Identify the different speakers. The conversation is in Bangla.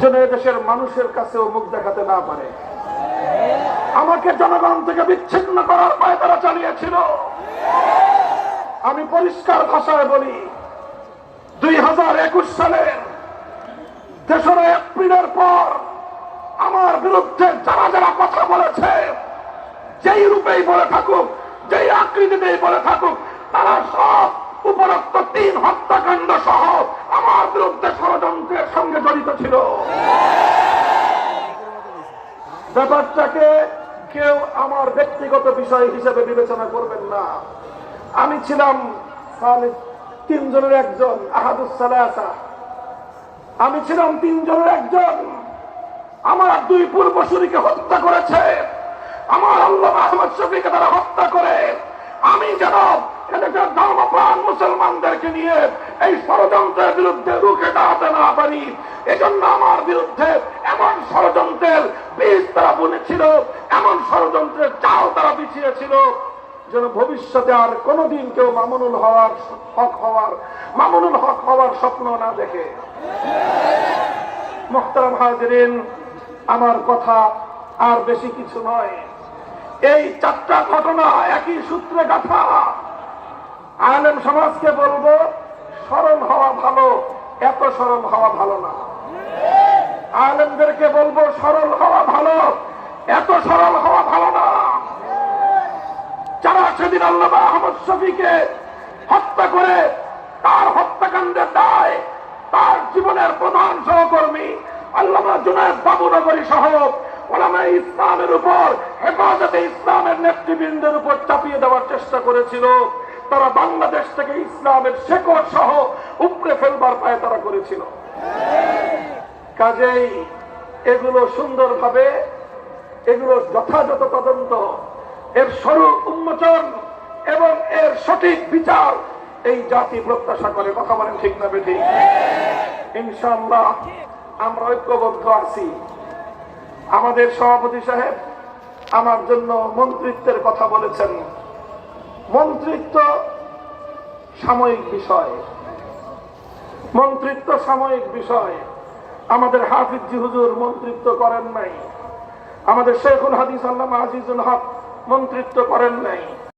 Speaker 1: যেন দেশের মানুষের কাছেও মুখ দেখাতে না পারে। আমাকে জনগণ থেকে বিচ্ছিন্ন করার পায়তারা চালিয়েছিল। আমি পরিষ্কার ভাষায় বলি, দুই হাজার একুশ সালের তেসরা এপ্রিলের পর আমার বিরুদ্ধে যারা যারা কথা বলেছে, যেই রূপেই বলে থাকুক, যেই আকৃতিতেই বলে থাকুক, তারা সব উপরোক্ত তিন হত্যাকাণ্ড সহ আমার বিরুদ্ধে ষড়যন্ত্রের জড়িত ছিল। ব্যাপারটাকে কেউ আমার ব্যক্তিগত বিষয় হিসেবে বিবেচনা করবেন না। আমি ছিলাম তিনজনের একজন আহাদুসালাসা আমি ছিলাম তিনজনের একজন। আমার দুই পূর্বসূরিকে হত্যা করেছে। আমার আল্লাহ আহমদ শফিকে তারা হত্যা করে ধর্মপ্রাণ মুসলমানদেরকে নিয়ে এই ষড়যন্ত্রের বিরুদ্ধে রুখে দাঁড়াতে না পারি। এজন্য আমার বিরুদ্ধে এমন ষড়যন্ত্রের বীজ তারা বুনেছিল, এমন ষড়যন্ত্রের চাল তারা বিছিয়েছিল, যেন ভবিষ্যতে আর কোনোদিন কেউ মামুনুল হওয়ার হক হওয়ার, মামুনুল হক হওয়ার স্বপ্ন না দেখে। মোহতারাম হাজরিন, আমার কথা আর বেশি কিছু নয়। এই চারটা ঘটনা একই সূত্রে গাথা। আলেম সমাজকে বলব, সরল হওয়া ভালো, এত সরল হওয়া ভালো না। আলেমদেরকে বলব, সরল হওয়া ভালো, এত সরল হওয়া ভালো না। যারা সেদিন আল্লাহ আহমদ শফিকে হত্যা করে তার হত্যাকাণ্ডের দায়, তার জীবনের প্রধান সহকর্মী আল্লাহ জুনায়দ বাবুনগরী সহ ওলামা ইসলামের উপর, হেফাজতে ইসলামের নেতৃবৃন্দের উপর চাপিয়ে দেওয়ার চেষ্টা করেছিল। তারা বাংলাদেশ থেকে ইসলামের শেকড় সহ উপড়ে ফেলবার পায় তারা করেছিল। কাজেই এগুলো সুন্দরভাবে, এগুলো যথাযথ তদন্ত, এর সরু উন্মোচন এবং এর সঠিক বিচার এই জাতি প্রত্যাশা করে। কথা বলেন ঠিক না বেঠি? ইনশাল্লাহ আমরা ঐক্যবদ্ধ আছি। আমাদের সভাপতি সাহেব আমার জন্য মন্ত্রিত্বের কথা বলেছেন। মন্ত্রিত্ব সাময়িক বিষয়। মন্ত্রিত্ব সাময়িক বিষয়। আমাদের হাফিজি হুজুর মন্ত্রিত্ব করেন নাই। আমাদের শেখুল হাদিস আল্লাহ আজিজুল হক মন্ত্রিত্ব করেন নাই।